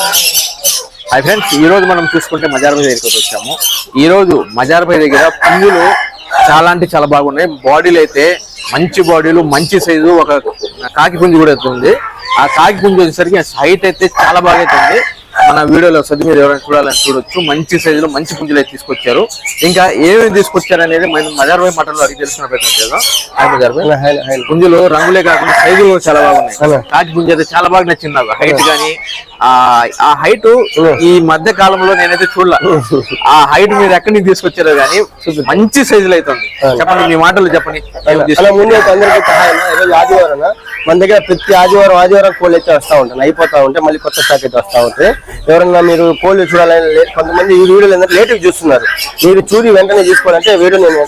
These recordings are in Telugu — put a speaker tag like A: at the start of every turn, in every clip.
A: హై ఫ్రెండ్స్ ఈ రోజు మనం చూసుకుంటే మజార్బాయ్ దగ్గరికి వచ్చాము. ఈ రోజు మజార్బాయ్ దగ్గర పుంజులు చాలా అంటే చాలా బాగున్నాయి. బాడీలు అయితే మంచి బాడీలు మంచి సైజు ఒక కాకి పుంజు కూడా అయితే ఉంది. ఆ కాకి పుంజు వచ్చేసరికి హైట్ అయితే చాలా బాగా అయితే ఉంది. మన వీడియోలో వస్తుంది మీరు ఎవరైనా చూడాలని చూడొచ్చు. మంచి సైజులో మంచి పుంజులు అయితే తీసుకొచ్చారు. ఇంకా ఏమేమి తీసుకొచ్చారు అనేది మనం మజార్బాయ్ మటన్లో అడిగి తెలుసుకున్న ప్రయత్నం చేద్దాం. హాయ్ మజార్బాయ్ పుంజులు రంగులే కాకుండా సైజులు చాలా బాగున్నాయి. కాకి పుంజు అయితే చాలా బాగా నచ్చింది నాకు. హైట్ గానీ ఆ ఆ హైట్ ఈ మధ్య కాలంలో నేనైతే చూడలే. ఆ హైట్ మీరు ఎక్కడి నుంచి తీసుకొచ్చారో గానీ మంచి సైజులు అవుతుంది చెప్పండి మీ మాటలు చెప్పండి.
B: మన దగ్గర ప్రతి ఆదివారం ఆదివారం కోళ్ళు అయితే వస్తూ ఉంటాయి. అయిపోతా ఉంటే మళ్ళీ కొత్త స్టాక్ అయితే వస్తూ ఉంటాయి. ఎవరన్నా మీరు కోళ్ళు చూడాలని కొంతమంది ఈ వీడియోలు ఏంటంటే లేట్గా చూస్తున్నారు. మీరు చూసి వెంటనే చూసుకోవాలంటే వీడియో నేను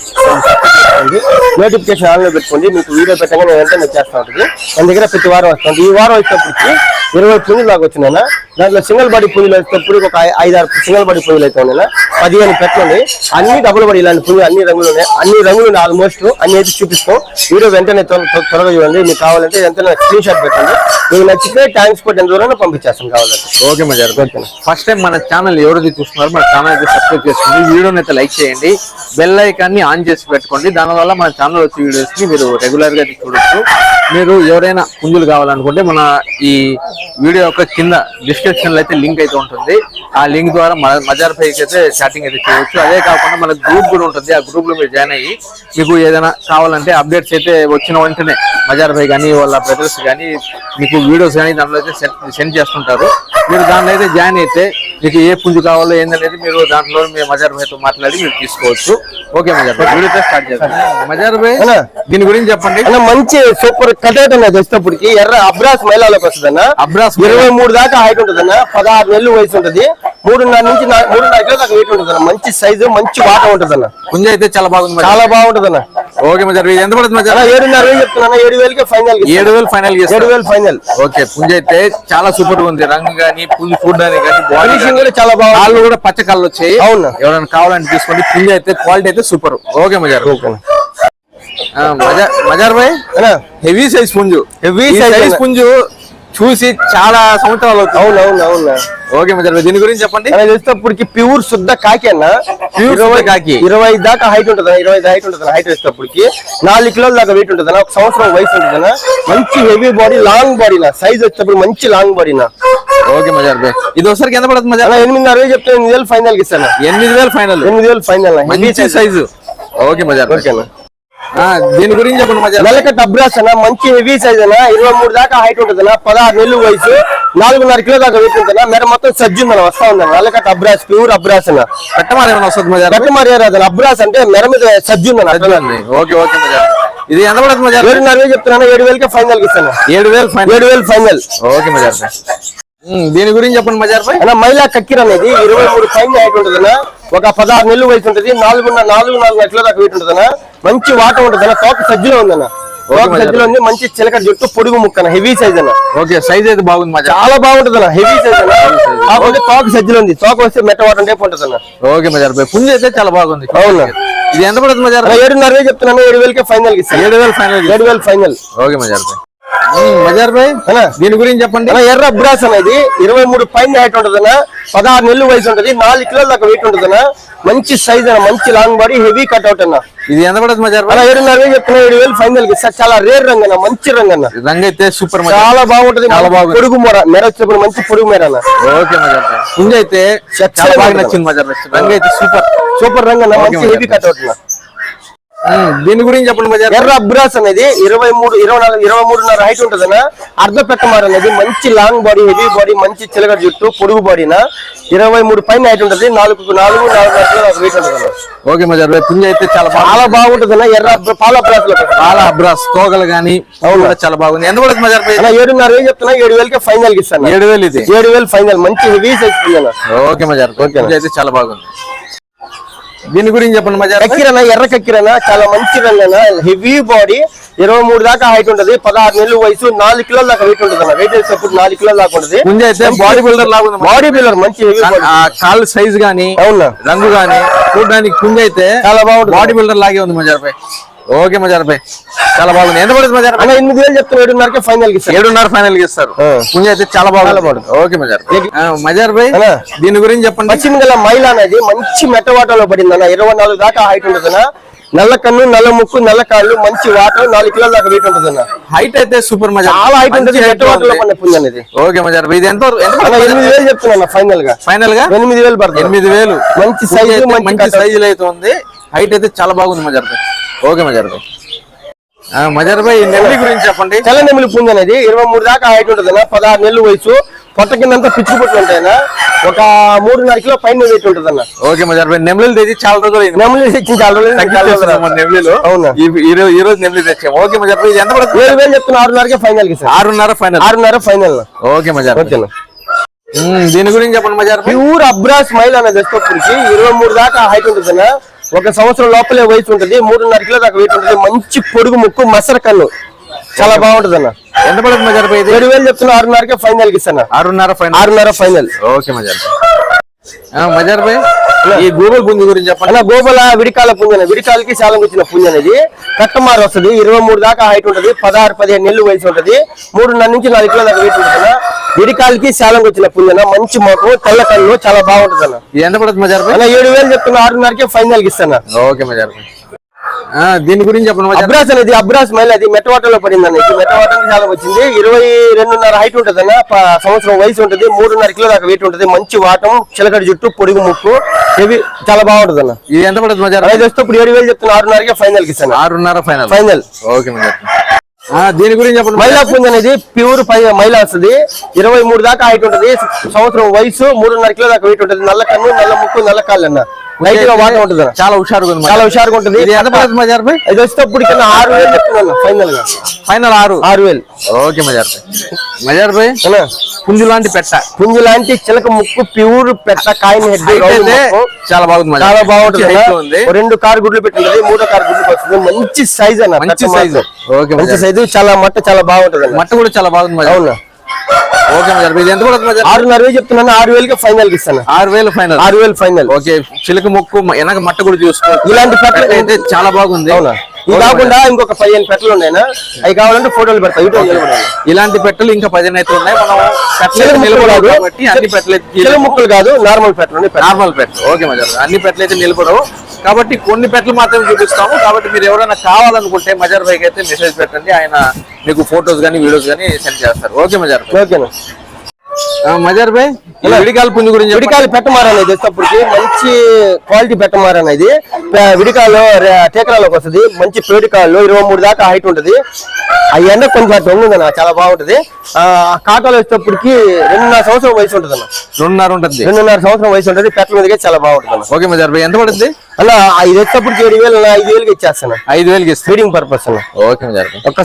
B: నోటిఫికేషన్ ఆన్లో పెట్టుకోండి. మీకు వీడియో పెట్టగానే వెంటనే చేస్తూ ఉంటుంది. మన దగ్గర ప్రతి వారం వస్తుంది ఈ వారం వచ్చేటప్పటికి ఇరవై పుంజులు దాకా వచ్చినాయి దాంట్లో సింగిల్ బాడీ పుంజులు వచ్చేటప్పుడు ఒక ఐదారు సింగిల్ బాడీ పుంజులు అయితే ఉన్నాయి పదిహేను పెట్టండి. అన్ని డబుల్ బాడీ ఇలాంటి పుంజులు అన్ని రంగులు ఉన్నాయి. అన్ని రంగులు ఉన్నాయి ఆల్మోస్ట్ అన్ని అయితే చూపిస్తాం. వీడియో వెంటనే త్వరగా చూడండి. మీకు కావాలంటే వెంటనే స్క్రీన్ షాట్ పెట్టండి. మీకు నచ్చితే ట్యాంక్స్ ఎంత దూరం పంపించేస్తాం కావాలంటే.
A: ఓకే మజార్. ఫస్ట్ టైం మన ఛానల్ ఎవరైతే చూస్తున్నారో మన ఛానల్ అయితే సబ్స్క్రైబ్ చేసుకోండి. వీడియోని అయితే లైక్ చేయండి. బెల్ ఐకాన్ని ఆన్ చేసి పెట్టుకోండి. దానివల్ల మన ఛానల్ వచ్చే వీడియోస్ని మీరు రెగ్యులర్గా అయితే చూడొచ్చు. మీరు ఎవరైనా పుంజులు కావాలనుకుంటే మన ఈ వీడియో యొక్క కింద డిస్క్రిప్షన్లో అయితే లింక్ అయితే ఉంటుంది. ఆ లింక్ ద్వారా మజార్ పైకి అయితే చాటింగ్ అయితే చేయొచ్చు. అదే కాకుండా మన గ్రూప్ కూడా ఉంటుంది. ఆ గ్రూప్లో మీరు జాయిన్ అయ్యి మీకు ఏదైనా కావాలంటే అప్డేట్స్ అయితే వచ్చిన వెంటనే మజార్ పై కానీ వాళ్ళ బ్రదర్స్ కానీ మీకు వీడియోస్ కానీ దాంట్లో అయితే సెండ్ చేస్తుంటారు. మీరు దాంట్లో అయితే జాయిన్ అయితే మీకు ఏ పుంజు కావాలో ఏందనేది మీరు దాంట్లో మీ మజార్ భాయ్తో మాట్లాడి మీరు తీసుకోవచ్చు. ఓకే మజార్ భాయ్. వీడియోతో స్టార్ట్ చేస్తాం మజార్ భాయ్
B: అన్నా.
A: దీని గురించి చెప్పండి.
B: అన్న మంచి సూపర్ కటౌట్ అనేది వచ్చేటప్పటికి ఎర్ర అబ్రాస్ మహిళలోకి వస్తుందన్న.
A: అబ్రాస్
B: ఇరవై మూడు దాకా హైట్ ఉంటుందన్న. పదహారు నెలలు వయసు ఉంటది. మూడున్నర నుంచి నా- మూడున్నర కిలో దాకా వెయిట్ ఉంటుందన్న. మంచి సైజు మంచి వాట ఉంటుందన్న.
A: పుంజ అయితే చాలా బాగుంది
B: చాలా బాగుంటుందన్న.
A: ఓకే. ఇది ఎంత పడుతుంది
B: ఏడున్నర వేలు చెప్తున్నా ఏడు వేలకే ఫైనల్
A: ఏడు వేలు ఫైనల్
B: ఏడు వేలు ఫైనల్
A: ఓకే పుంజ అయితే చాలా సూపర్గా ఉంది. రంగు గానీ పుంజు చూడడానికి కానీ బాడీ
B: చాలా బాగుంది.
A: కాళ్ళు కూడా పచ్చ కాళ్ళు వచ్చాయి.
B: అవునా?
A: ఎవరైనా కావాలంటే తీసుకోండి. పుంజ అయితే క్వాలిటీ అయితే సూపర్. ఓకే మజార్. ఆ, మజా- మజార్ భాయ్ హెవీ సైజ్ పుంజు.
B: size అన్న.
A: పుంజు చూసి చాలా సంవత్సరాలు అవుతుంది.
B: అవును అవును అవును
A: ఓకే భాయ్ దీని గురించి చెప్పండి.
B: అలా చేసేటప్పటికి ప్యూర్ శుద్ధ కాకి అన్న.
A: శుద్ధ కాకి.
B: ఇరవై దాకా హైట్ ఉంటుంది ఇరవై హైట్ ఉంటుంది హైట్ వేసేటప్పటికి నాలుగు కిలోల దాకా వెయిట్ ఉంటుంది ఒక సంవత్సరం వయసు ఉంటుంది మంచి హెవీ బాడీ లాంగ్ బాడీ నా. సైజ్ వచ్చేటప్పుడు మంచి లాంగ్ బాడీ నా.
A: ఓకే మజార్ భాయ్ ఇది ఒకసారికి ఎంత పడుతుంది మజార్
B: అలా ఎనిమిదిన్నర వేలు చెప్తే ఎనిమిది వేలు ఫైనల్ ఇస్తాను.
A: ఎనిమిది వేలు ఫైనల్
B: ఎనిమిది వేలు ఫైనల్
A: మంచి సైజు ఓకే మజార్.
B: ఓకేనా?
A: దీని గురించి చెప్పండి.
B: నెలకట్ అబ్రాస్ అన్న మంచి హెవీ సైజ్ అన్న ఇరవై మూడు దాకా హైట్ ఉంటుంది? అన్న పదహారు నెలలు వయసు నాలుగున్నర కిలో దాకా వెయిట్ ఉంటుంది? మెడ మొత్తం సజ్జు ఉందన్న వస్తా ఉందన్న నెలకట్ అబ్రాస్ ప్యూర్ అబ్రాస్ అన్న
A: పెట్టమారు ఏమైనా వస్తుంది
B: మరి అదన్న అబ్రాస్ అంటే మెడ మీద సజ్జు ఉందన్న.
A: ఓకే ఓకే ఇది ఎంత పడుతుంది?
B: ఏడున్నర వేలు చెప్తున్నాను. ఏడు వేలకే ఫైనల్ ఇస్తాను.
A: ఏడు వేలు ఫైనల్
B: ఏడు వేలు ఫైనల్
A: ఓకే మజార్ దీని గురించి చెప్పండి మజార్
B: మహిళా కక్కిర్ అనేది ఇరవై మూడు పైన హైట్ ఉంటుంది ఒక పదహారు నెలలు వయసు ఉంటుంది నాలుగున్నర నాలుగు నాలుగు కిలో దాకా వెయిట్ ఉంటుంది అన్న మంచి వాట ఉంటుంది అన్న తోక సజ్జలో ఉందన్న. తోక. సజ్జలో ఉంది మంచి చిలక జుట్టు పొడుగు ముక్కన హెవీ సైజ్ అన్న.
A: ఓకే సైజ్ అయితే బాగుంది
B: చాలా బాగుంటుంది అన్న హెవీ సైజ్ అన్న. తోక సజ్జలో ఉంది తోక వస్తే మెట్ట వాటర్ టైప్ ఉంటుంది అన్న.
A: ఓకే మజార్ భాయ్ పుంజ అయితే చాలా బాగుంది.
B: అవునా?
A: ఇది ఎంత పడుతుంది మజార్?
B: ఏడున్నర చెప్తున్నాను ఏడు వేలకే ఫైనల్
A: ఏడు వేలు ఫైనల్
B: ఏడు వేలు ఫైనల్
A: ఓకే మజార్ మజార్ భాయ్ దీని గురించి చెప్పండి.
B: ఎర్ర బ్రాస్ అనేది ఇరవై మూడు పైన హైట్ ఉంటుందన్న పదహారు నెలలు వయసు ఉంటుంది నాలుగు కిలోల దాకా వెయిట్ ఉంటుందన్న మంచి సైజ్ అన్న మంచి long body heavy cut out అన్న.
A: ఇది ఎంత పడుతుంది మజార్ భాయ్
B: అలా ఏడున్నర వేలు చెప్తున్నా ఏడు వేలు ఫైనల్ ఇస్తా చాలా రేర్ రంగు అన్న మంచి రంగు అన్న.
A: రంగు అయితే సూపర్
B: చాలా బాగుంటది
A: చాలా బాగుంది.
B: పొడుగు మొర మెర మంచి పొడుగు మెర అన్న.
A: ఓకే మజార్. అయితే చాలా బాగా నచ్చింది మజార్ భాయ్ రంగు అయితే సూపర్
B: సూపర్ రంగు అన్న మంచి హెవీ కట్ అవుట్ అన్న.
A: దీని గురించి చెప్పండి.
B: ఎర్ర అబ్రాస్ అనేది ఇరవై మూడు ఇరవై నాలుగు ఇరవై మూడున్నర హైట్ ఉంటుందన్న. అర్ధ పెట్టమార్ అనేది మంచి లాంగ్ బాడీ హెవీ బాడీ మంచి చిలక జుట్టు పొడుగు బాడీన ఇరవై మూడు పైన హైట్ ఉంటుంది నాలుగు నాలుగు నాలుగు వెయిట్ ఉంటుంది
A: ఓకే మజార్ భాయ్ పుంజ అయితే చాలా
B: చాలా బాగుంటుందన్న ఎర్ర అబ్బ- పాల అబ్రాస్లో పెట్టండి.
A: చాలా అబ్రాస్ తోగలు గానీ
B: అవునా?
A: కూడా చాలా బాగుంది ఎంత పడుతుంది
B: అన్న ఏడున్నర వేలు చెప్తున్నా? ఏడు వేలకే ఫైనల్ ఇస్తాను
A: ఏడు వేలు ఇది.
B: ఏడు వేలు ఫైనల్ మంచి హెవీ సైజ్ అన్న.
A: ఓకే మజార్ భాయ్ పుంజ అయితే చాలా బాగుంది. దీని గురించి చెప్పండి మజార్ భాయ్.
B: కక్కిరన ఎర్ర కక్కిరన చాలా మంచి రంగన హెవీ బాడీ ఇరవై మూడు దాకా హైట్ ఉంటది పదహారు నెలలు వయసు నాలుగు కిలోల దాకా వెయిట్ ఉంటుంది అన్న. వెయిట్ వేసేటప్పుడు నాలుగు కిలోల దాకా ఉంటుంది.
A: పుంజ అయితే బాడీ బిల్డర్ లాగా ఉంది
B: బాడీ బిల్డర్ మంచి హెవీ
A: కాళ్ళు సైజ్ గానీ
B: అవునా?
A: రంగు గానీ చూడడానికి పుంజ అయితే
B: చాలా బాగుంటుంది.
A: బాడీ బిల్డర్ లాగే ఉంది భాయ్ ఓకే మజార్ భాయ్ చాలా బాగుంది. ఎంత పడుతుంది మజార్
B: అన్న ఎనిమిది వేలు చెప్తున్నా ఏడున్నరకే ఫైనల్కి
A: ఏడున్నర ఫైనల్కి ఇస్తారు. పుంజ అయితే చాలా బాగుంది. ఓకే మజార్ మజార్ భాయ్. దీని గురించి చెప్పండి.
B: పశ్చిమ గల మైల్ అనేది మంచి మెట్టవాటంలో పడింది అన్న. ఇరవై నాలుగు దాకా హైట్ ఉంటుంది నల్ల కన్ను నల్ల ముక్కు నల్ల కాళ్ళు మంచి వాటర్ నాలుగు కిలోల దాకా వెయిట్ ఉంటుంది అన్న.
A: హైట్ అయితే సూపర్ మజార్
B: చాలా హైట్ ఉంటుంది. మెట్టవాటంలో. పడిన పుంజ అనేది
A: ఓకే మజార్. ఇది ఎంత
B: ఎనిమిది వేలు చెప్తున్నా
A: ఫైనల్గా. ఫైనల్గా?
B: ఎనిమిది వేలు పడుతుంది.
A: ఎనిమిది వేలు.
B: మంచి
A: అయితే
B: మంచి.
A: సైజులో అయితే ఉంది. హైట్ అయితే చాలా బాగుంది మజార్ ఓకే మజార్ భాయ్ మజార్ భాయ్ ఈ నెల్లి గురించి చెప్పండి.
B: తెల్ల నెమిలి పుంజ అనేది ఇరవై మూడు దాకా హైట్ ఉంటుంది అన్న. పదహారు నెలలు వయసు. పొట్ట కిందంతా పిచ్చి పుట్లు ఉంటాయన్న ఒక మూడున్నర కిలో పైన వెయిట్ ఉంటుంది అన్న.
A: ఓకే మజార్ భాయ్ నెమ్మిలు తెచ్చి చాలా రోజులు అయింది.
B: నెమిలి తెచ్చిన చాలా రోజులు అవునా?
A: ఈ- ఈ రోజు ఈ రోజు నెమ్మిలి తెచ్చాం. ఓకే మజార్ భాయ్ ఎంత పడుతుంది?
B: ఏడు వేలు చెప్తున్నా ఆరున్నరకే ఫైనల్కి సార్.
A: ఆరున్నర ఫైనల్
B: ఆరున్నర ఫైనల్
A: ఓకే మజార్.
B: ఓకేనా?
A: దీని గురించి చెప్పండి మజార్.
B: ప్యూర్ అబ్రాస్ మైల్ అనేది తెచ్చుకోప్పటికి ఇరవై మూడు దాకా హైట్ ఉంటుంది అన్న. ఒక సంవత్సరం లోపలే వయసు ఉంటుంది మూడున్నర కిలో దాకా వెయిట్ ఉంటుంది. మంచి పొడుగు ముక్కు మసర కన్ను. చాలా బాగుంటుంది అన్న
A: ఎంత పడుతుంది మజార్
B: ఏడు వేలు చెప్తున్నా ఆరున్నరకే ఫైనల్ ఇస్తాను?
A: ఆరున్నర ఫైనల్
B: ఆరున్నర ఫైనల్
A: ఓకే మజార్ మజార్ భాయ్ ఈ గూగుల్ పుంజు గురించి చెప్పండి.
B: గోబల విడికాల పుంజన విడికాలకి శాలం వచ్చిన పుంజ అనేది కట్టమారు వస్తుంది. ఇరవై మూడు దాకా హైట్ ఉంటుంది. పదహారు పదిహేను నెలలు వయసు ఉంటుంది. మూడున్నర నుంచి నాలుగు కిలో దాకా వెయిట్ ఉంటుంది విడికాలకి శాలం వచ్చిన పుంజన మంచి మాకు తెల్ల కన్ను చాలా బాగుంటుంది అన్న
A: ఎంత పడుతుంది మజార్
B: ఏడు వేలు చెప్తున్నా ఆరున్నరకే ఫైనల్కి ఇస్తాను?
A: ఓకే మజార్ దీని గురించి చెప్పండి.
B: అబ్రాస్ అనేది అబ్రాస్ మైల్ అది మెట్టవాటంలో పడింది అన్న ఇది మెట్టవాటానికి చాలా వచ్చింది. ఇరవై రెండున్నర హైట్ ఉంటుంది అన్న సంవత్సరం వయసు ఉంటుంది. మూడున్నర కిలో దాకా వెయిట్ ఉంటుంది. మంచి వాటం చిలకడ జుట్టు పొడుగు ముక్కు. ఇవి చాలా బాగుంటుంది అన్న
A: ఇది ఎంత పడుతుంది మజార్
B: వస్తే ఇప్పుడు ఏడు వేలు చెప్తున్నా ఆరున్నరకే ఫైనల్ ఇస్తాను?
A: ఆరున్నర ఫైనల్.
B: ఫైనల్.
A: ఓకే మజార్ దీని గురించి చెప్పండి.
B: మైలా పుంజ అనేది ప్యూర్ పై మైలా వస్తుంది. ఇరవై మూడు దాకా హైట్ ఉంటుంది. సంవత్సరం వయసు మూడున్నర కిలో దాకా వెయిట్ ఉంటుంది. నల్ల కన్ను నల్ల ముక్కు నల్ల కాళ్ళు అన్న లైట్గా వాటం ఉంటుంది.
A: చాలా హుషారుగా ఉంది
B: చాలా. హుషారుగా ఉంటుంది.
A: ఇది
B: వచ్చేటప్పుడు కింద ఆరు వేలు చెప్తున్నాను ఫైనల్గా.
A: ఫైనల్ ఆరు.
B: ఆరు వేలు.
A: ఓకే మజార్ భాయ్. మజార్ భాయ్ పుంజు లాంటి పెట్ట.
B: పుంజు లాంటి చిలక ముక్కు ప్యూర్ పెట్ట కాయని హెడ్
A: చాలా బాగుంది
B: చాలా. బాగుంటుంది. రెండు కారు గుడ్లు పెట్టింది మూడో కారు గుడ్లు వస్తుంది మంచి సైజ్ అన్న
A: మంచి.
B: మాత్రం.
A: ఓకే
B: మంచి. సైజు చాలా మట్ట చాలా బాగుంటుంది
A: మట్ట కూడా చాలా బాగుంది
B: అవునా?
A: ఓకే మజార్ భాయ్. ఇది ఎంత పడుతుంది మజార్
B: ఆరున్నర వేలు చెప్తున్నాను. ఆరు వేలకి ఫైనల్ ఇస్తాను.
A: ఆరు వేలు ఫైనల్
B: ఆరు వేలు ఫైనల్
A: ఓకే. చిలక ముక్కు వెనక మట్ట కూడా చూసుకోవచ్చు.
B: ఇలాంటి
A: పెట్ట అయితే చాలా బాగుంది.
B: అవునా? ఇది కాకుండా ఇంకొక పదిహేను పెట్టలు ఉన్నాయినా అవి కావాలంటే ఫోటోలు పెడతా యూట్యూబ్ నిలబడాలి
A: ఇలాంటి పెట్టలు ఇంకా పదిహేను అయితే ఉన్నాయి. మనం. కాబట్టి అన్ని పెట్టలు
B: ముక్కలు కాదు నార్మల్ పెట్టలు.
A: నార్మల్ పెట్టలు. ఓకే మజార్ అన్ని పెట్టలు అయితే నిలబడవు. కాబట్టి కొన్ని పెట్టలు మాత్రమే చూపిస్తాము. కాబట్టి మీరు ఎవరైనా కావాలనుకుంటే మజార్ భాయ్కి అయితే మెసేజ్ పెట్టండి. ఆయన మీకు ఫొటోస్ కానీ వీడియోస్ కానీ సెండ్ చేస్తారు. ఓకే మజార్ ఆ, మజార్ భాయ్ పుంజు గురించి.
B: విడికాయలు పెట్టమారనేది వచ్చేటప్పటికి మంచి క్వాలిటీ పెట్టమారనేది విడికాయలు టేకరాలోకి వస్తుంది. మంచి పేడికాయలు ఇరవై మూడు దాకా హైట్ ఉంటుంది. ఎండ కొంచెం అన్న చాలా బాగుంటది. ఆ కాటాలు వచ్చేటప్పటికి రెండున్నర సంవత్సరం వయసు ఉంటుంది అన్న
A: రెండున్నర ఉంటుంది.
B: రెండున్నర సంవత్సరం వయసు ఉంటుంది. పెట్టల మీదకే చాలా బాగుంటుంది
A: ఓకే మజార్ భాయ్ ఎంత పడుతుంది
B: అలా ఇది వచ్చేటప్పటికి ఏడు వేలు ఐదు వేలకి ఇచ్చేస్తాను.
A: ఐదు వేలకి
B: ఫీడింగ్ పర్పస్ అన్న.
A: ఓకే మజార్
B: ఒక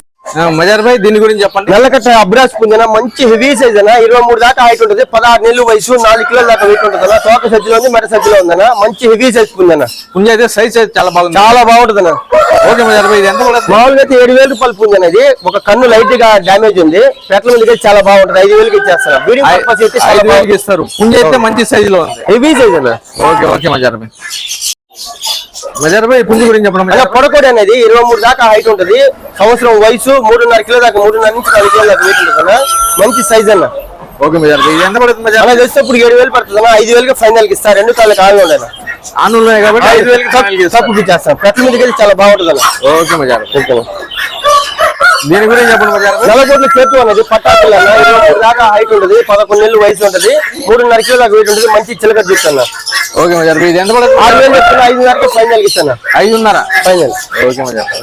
A: మజార్ భాయ్ దీని గురించి చెప్పండి.
B: నల్లకట్ట అబ్రాస్ పుంజన మంచి హెవీ సైజ్ అన్న ఇరవై మూడు దాకా హైట్ ఉంటుంది. పదహారు నెలలు వయసు నాలుగు కిలోల దాకా వెయిట్ ఉంటుంది అన్న. తోక సజ్జలో ఉంది మెడ సజ్జలో ఉందన్న మంచి హెవీ సైజ్ పుంజన.
A: పుంజు అయితే సైజ్ చాలా బాగుంది.
B: చాలా బాగుంటుంది అన్న.
A: ఓకే మజార్ భాయ్ ఎంత
B: మామూలుగా అయితే ఏడు వేలు రూపాయలు పుంజ అనేది ఒక కన్ను లైట్గా డామేజ్ ఉంది. పెట్ల మీదకి చాలా బాగుంటుంది. ఐదు వేలకి ఇచ్చేస్తారు.
A: ఐదు వేలకి ఇస్తారు. పుంజు అయితే మంచి సైజ్లో ఉంది.
B: హెవీ సైజ్ అన్న.
A: Okay okay Mazar bhai. భాయ్ పుంజు గురించి చెప్పండి.
B: పొడకోడి అనేది ఇరవై మూడు దాకా హైట్ ఉంటుంది. సంవత్సరం వయసు మూడున్నర కిలో దాకా మూడున్నర నుంచి నాలుగు కిలో దాకా వెయిట్ ఉంటుంది మంచి సైజ్ అన్న.
A: ఓకే మజార్ ఎంత పడుతుంది
B: అలా చేస్తే ఇప్పుడు ఏడు వేలు పడుతుంది అన్న. ఐదు వేలకి ఫైనల్కి ఇస్తారు రెండు కాళ్ళకి ఆన్లో
A: ఉన్నాయి కాబట్టి ఐదు వేలకి
B: పెట్ల మీదకి వెళ్ళి చాలా బాగుంటుంది అన్న.
A: ఓకే మజార్ దీని గురించి చెప్పండి
B: నల్లగొడ్ల చేతు అనేది మూడు దాకా హైట్ ఉంటుంది. పదకొండు నెలలు వయసు ఉంటుంది. మూడున్నర కిలో దాకా వెయిట్ ఉంటుంది. మంచి చిలక చూస్తాను
A: ఓకే మజార్ భాయ్ ఇది ఎంత పడుతుంది?
B: ఆరు వేలు చెప్తున్నా ఐదు వరకు ఫైనల్ ఇస్తాను.
A: ఐదున్నర?
B: ఫైనల్.
A: ఓకే మజార్ భాయ్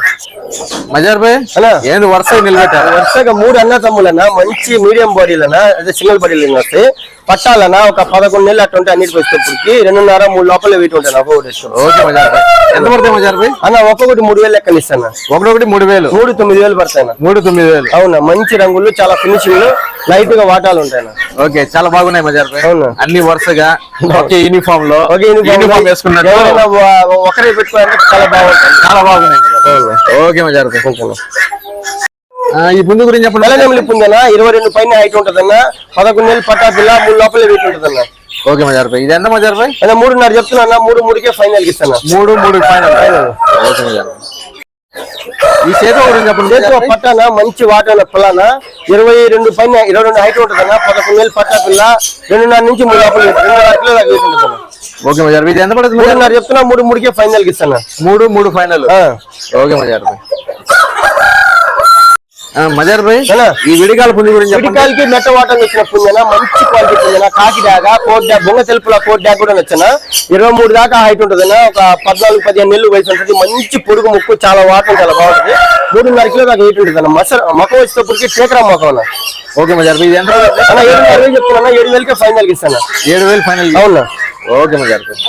A: మజార్ భాయ్
B: అన్నా.
A: ఏంది వరుస నిలబెట్టారు?
B: వరుసగా మూడు అన్న తమ్ములన్నా మంచి మీడియం బాడీలనా అదే సింగిల్ బాడీలు వస్తాయి పట్టాలన్నా ఒక పదకొండు నెలలు అట్లా ఉంటాయి అన్నిటికి వచ్చేటప్పటికి రెండున్నర మూడు లోపల వెయిట్ ఉంటాను ఒక్కొక్కటి
A: ఓకే మజార్ భాయ్ ఎంత పడుతుంది మజార్ భాయ్
B: అన్న ఒక్కొక్కటి మూడు వేలు లెక్కన ఇస్తాను
A: ఒకటొకటి మూడు వేలు.
B: మూడు తొమ్మిది వేలు పడతాయి.
A: మూడు తొమ్మిది వేలు.
B: అవునా మంచి రంగులు చాలా ఫినిషింగ్ లైట్గా వాటాలు ఉంటాయి.
A: ఓకే చాలా బాగున్నాయి మజార్? అన్ని వరుసగా ఒకే యూనిఫామ్లో
B: ఒకే యూనిఫామ్
A: యూనిఫామ్ వేసుకున్నట్టు.
B: ఎవరైనా వ- ఒకరే పెట్టుకోవాలంటే చాలా బాగుంటుంది.
A: చాలా బాగున్నాయి. ఓకే మజార్ ఈ పుంజు గురించి చెప్పండి.
B: నెల నెమలి పుంజన ఇరవై రెండు పైన హైట్ ఉంటదన్న పదకొండు నెలలు పట్టా పిల్ల మూడు లోపల వెయిట్ ఉంటదన్న.
A: ఓకే మజార్ భాయ్ ఇది ఎంత మజార్ భాయ్
B: మూడున్నర చెప్తున్నా మూడు మూడుకే ఫైనల్ ఇస్తాను
A: మూడు మూడు ఫైనల్. ఓకే మజార్ ఈ చేత గురించి చెప్పండి.
B: చేతిలో పట్టాన? మంచి వాటాన? పిల్లన ఇరవై రెండు పైన ఇరవై రెండు హైట్ ఉంటుందన్న పదకొండు వేలు పట్టా పిల్ల. రెండున్నర నుంచి మూడు లోపల రెండున్నర కిలో దాకా
A: ఓకే మజార్. ఇది ఎంత పడుతుంది?
B: మూడున్నర చెప్తున్నా మూడు మూడుకే ఫైనల్కి ఇస్తాను?
A: మూడు మూడు ఫైనల్. ఓకే మజార్. మజార్ భాయ్? ఈ విడిగాల పుంజు గురించి
B: పిడికాయలకి మెట్ట వాటం వచ్చిన పుంజన? మంచి క్వాలిటీ పుంజన? కాకి డాగ కోట్ డాగ్ బొంగ తెలుపుల కోట్ డాగ్ కూడా నచ్చిన? ఇరవై మూడు దాకా హైట్ ఉంటుందన్న? ఒక పద్నాలుగు పదిహేను నెలలు వయసు ఉంటుంది. మంచి పొడుగు ముక్కు చాలా వాటం చాలా బాగుంటుంది. మూడున్నర కిలో దాకా వెయిట్ ఉంటుంది అన్న మస మొక్క వచ్చేటప్పటికి టేకరా మొక్క
A: ఓకే మజార్ భాయ్ ఎంత
B: ఏడు వేలు చెప్తున్నా ఏడు వేలకే ఫైనల్ ఇస్తాను?
A: ఏడు వేలు ఫైనల్
B: అవునా?
A: ఓకే మజార్ భాయ్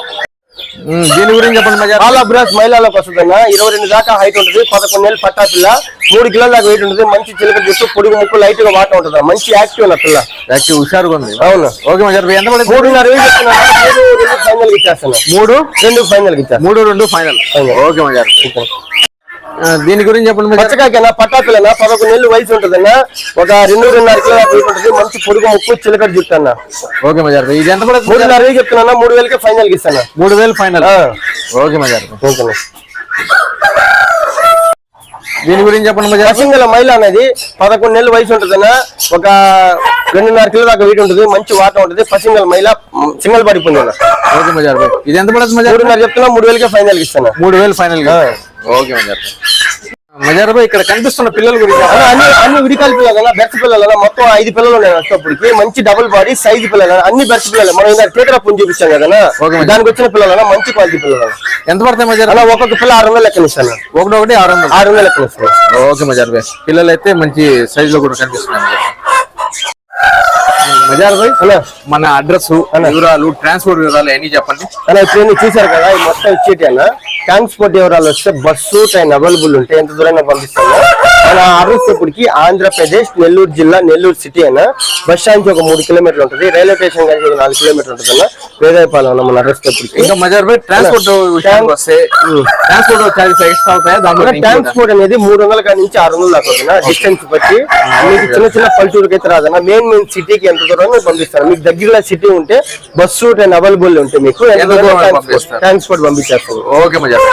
A: దీని గురించి చెప్పండి మజార్
B: చాలా బ్రాస్ మహిళలకు వస్తుందన్న ఇరవై రెండు దాకా హైట్ ఉంటుంది పదకొండు నెలలు పట్టా పిల్ల. మూడు కిలోల దాకా వెయిట్ ఉంటుంది మంచి చిలక జుట్టు పొడుగు ముక్కు లైట్గా వాటం ఉంటుంది మంచి యాక్టివ్ ఉన్న పిల్ల.
A: యాక్టివ్ హుషారుగా ఉంది.
B: అవును.
A: ఓకే మజార్ ఎంత
B: మూడున్నర వేలు చెప్తున్నా. మూడు రెండు ఫైనల్కి ఇచ్చేస్తాను
A: మూడు?
B: రెండు ఫైనల్ ఇచ్చేస్తాను
A: మూడు రెండు ఫైనల్. ఓకే మజార్ దీని గురించి చెప్పండి మజార్
B: పచ్చకాయకైనా? పట్టాపిల్లనా పదకొండు నెలలు వయసు ఉంటుందన్న? ఒక రెండు రెండున్నర కిలో ఉంటుంది. మంచి పొడుగు ముక్కు చిలక జుట్టు అన్న.
A: ఓకే మజార్ ఇది ఎంత పడుతుంది?
B: మూడున్నర వేలు చెప్తున్నా మూడు వేలకే ఫైనల్ ఇస్తాను?
A: మూడు వేలు ఫైనల్. ఓకే మజార్
B: ఓకేనా?
A: దీని గురించి చెప్పండి
B: పసింగల మైల అనేది పదకొండు నెలల వయసు ఉంటుందన్న. ఒక రెండున్నర కిలో దాకా వెయిట్ ఉంటుంది. మంచి వాటం ఉంటుంది. పసింగల మైల సింగల్ పడిపోయింది
A: ఓకే ఇది ఎంత పడుతుంది?
B: మూడున్నర చెప్తున్నా మూడు వేలకే ఫైనల్ ఇస్తాను?
A: మూడు వేలు ఫైనల్గా ఓకే మజార్. మజార్ భాయ్ ఇక్కడ కనిపిస్తున్న పిల్లల గురించి
B: అన్న, అన్ని విడికాల పిల్లలు బెర్త్ పిల్లలు మొత్తం ఐదు పిల్లలు ఉన్నాయి వచ్చేప్పటికి మంచి డబుల్ బాడీ సైజ్ పిల్లలు అన్ని బెర్త్ పిల్లలు. మనం ఇందాక టేకరా పుంజు చూపించాం కదా. దానికి వచ్చిన పిల్లలు మంచి క్వాలిటీ పిల్లలు
A: ఎంత పడతాయి మజార్?
B: అలా ఒక్కొక్క పిల్ల ఆరు వందలు లెక్కన ఇస్తాను.
A: ఒకటి ఒకటి ఆరు వందలు.
B: ఆరు వందలు లెక్కన ఇస్తాను.
A: ఓకే మజార్ భాయ్ పిల్లలు అయితే మంచి సైజ్లో కూడా కనిపిస్తున్నాయి. మజార్ భాయ్
B: అన్న.
A: మన అడ్రస్ వివరాలు ట్రాన్స్పోర్ట్ వివరాలు అన్ని చెప్పండి.
B: అన్న ఇప్పుడు చూసారు కదా మొత్తం ఇచ్చేటి అన్న. ట్రాన్స్పోర్ట్ వివరాలు వస్తే బస్సు ట్రైన్ అవైలబుల్ ఉంటే ఎంత దూరంగా పంపిస్తాము? మన అడ్రస్ ఇప్పటికి ఆంధ్రప్రదేశ్ నెల్లూరు జిల్లా నెల్లూరు సిటీ అన్న. బస్ స్టాండ్ నుంచి ఒక మూడు కిలోమీటర్లు ఉంటుంది. రైల్వే స్టేషన్ కలిసి ఒక నాలుగు కిలోమీటర్లు ఉంటుంది అన్న. వేదాయపాలెం అన్న మన అడ్రస్ ఇప్పటికి
A: ఇంకా ట్రాన్స్పోర్ట్ విషయానికి వస్తే ట్రాన్స్పోర్ట్ ఎక్స్ట్రా అవుతాయా? దాంట్లో?
B: ట్రాన్స్పోర్ట్ అనేది మూడు వందల కాడి నుంచి ఆరు వందల దాకా అవుతుంది డిస్టెన్స్ బట్టి మీకు చిన్న చిన్న పల్లెటూరుకి అయితే రాదన్న. మెయిన్ మెయిన్ సిటీకి ఎంత దూరంగా పంపిస్తారు. మీకు దగ్గరలో సిటీ ఉంటే బస్సు ట్రైన్ అవైలబుల్ ఉంటే మీకు
A: దూరం
B: దూరం? ట్రాన్స్పోర్ట్ పంపించేస్తారు.
A: ఓకే మజార్